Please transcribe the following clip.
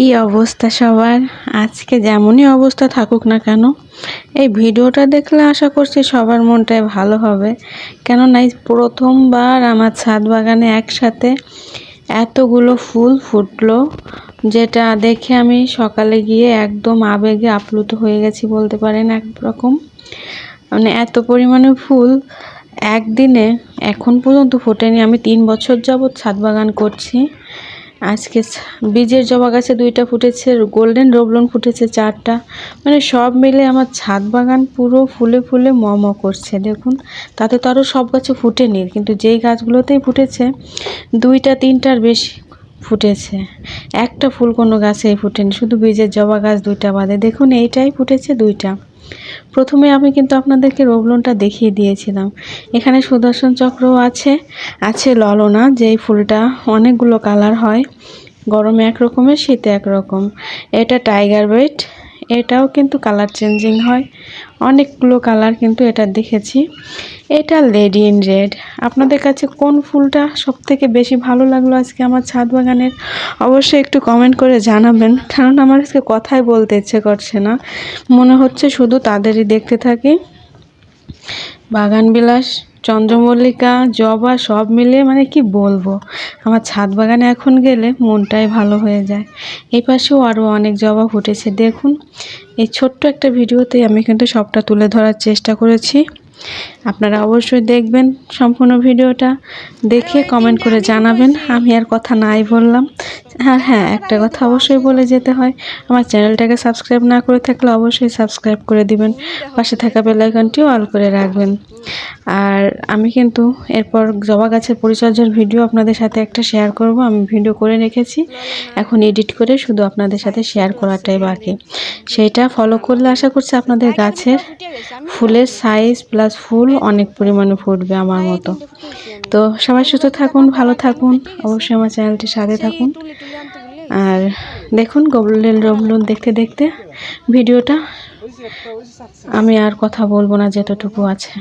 কি অবস্থা সবার? আজকে যেমনই অবস্থা থাকুক না কেন, এই ভিডিওটা দেখলে আশা করছি সবার মনটাই ভালো হবে। কেননা এই প্রথমবার আমার ছাদ বাগানে একসাথে এতগুলো ফুল ফুটলো, যেটা দেখে আমি সকালে গিয়ে একদম আবেগে আপ্লুত হয়ে গেছি বলতে পারেন একরকম। মানে এত পরিমাণে ফুল একদিনে এখন পর্যন্ত ফোটেনি। আমি তিন বছর যাবৎ ছাদ বাগান করছি। আজকে বীজের জবা গাছে দুইটা ফুটেছে, গোল্ডেন রোবলন ফুটেছে চারটা। মানে সব মিলে আমার ছাদ বাগান পুরো ফুলে ফুলে ম করছে, দেখুন। তাতে তো আরও সব গাছে ফুটেনি, কিন্তু যেই গাছগুলোতেই ফুটেছে, দুইটা, তিনটার বেশি ফুটেছে। একটা ফুল কোনো গাছেই ফুটেনি, শুধু বীজের জবা গাছ দুইটা বাদে। দেখুন, এইটাই ফুটেছে দুইটা। প্রথমে আমি কিন্তু আপনাদেরকে রোবলনটা দেখিয়ে দিয়েছিলাম। এখানে সুদর্শন চক্রও আছে আছে ললনা, যেই ফুলটা অনেকগুলো কালার হয়। গরমে একরকমের, শীতে একরকম। এটা টাইগার বেড এটাও কিন্তু কালার চেঞ্জিং হয়। অনেকগুলো কালার কিন্তু এটা দেখেছি। এটা লেডি ইন রেড। আপনাদের কাছে কোন ফুলটা সব থেকে বেশি ভালো লাগল আজকে আমার ছাদ বাগানের? অবশ্যই একটু কমেন্ট করে জানাবেন, কারণ আমার আজকে কথাই বলতে ইচ্ছে করছে না। মনে হচ্ছে শুধু তাদেরই দেখতে থাকি। বাগান বিলাস। চন্দ্রমল্লিকা, জবা সব মিলিয়ে মানে কি বলব? আমার ছাদ বাগানে এখন গেলে মনটাই ভালো হয়ে যায়। এই পাশেও আরও অনেক জবা ফুটেছে, দেখুন। এই ছোট্ট একটা ভিডিওতে আমি কিন্তু সবটা তুলে ধরার চেষ্টা করেছি। আপনারা অবশ্যই দেখবেন সম্পূর্ণ ভিডিওটা। দেখে কমেন্ট করে জানাবেন। আমি আর কথা নাই বললাম। আর হ্যাঁ একটা কথা অবশ্যই বলে যেতে হয়। আমার চ্যানেলটাকে সাবস্ক্রাইব না করে থাকলে অবশ্যই সাবস্ক্রাইব করে দিবেন। পাশে থাকা বেল আইকনটিও অল করে রাখবেন। আর আমি কিন্তু এরপর জবা গাছের পরিচর্যার ভিডিও আপনাদের সাথে একটা শেয়ার করব। আমি ভিডিও করে রেখেছি। এখন এডিট করে শুধু আপনাদের সাথে শেয়ার করাটাই বাকি। সেইটা ফলো করলে আশা করছি আপনাদের গাছের ফুলের সাইজ প্লাস ফুল অনেক পরিমাণে ফুটবে আমার মতো। তো সবাই সুস্থ থাকুন, ভালো থাকুন। অবশ্যই আমার চ্যানেলটির সাথে থাকুন। আর দেখুন গোবলেল রবলুন দেখতে দেখতে ভিডিওটা। আমি আর কথা বলব না, যতটুকু আছে।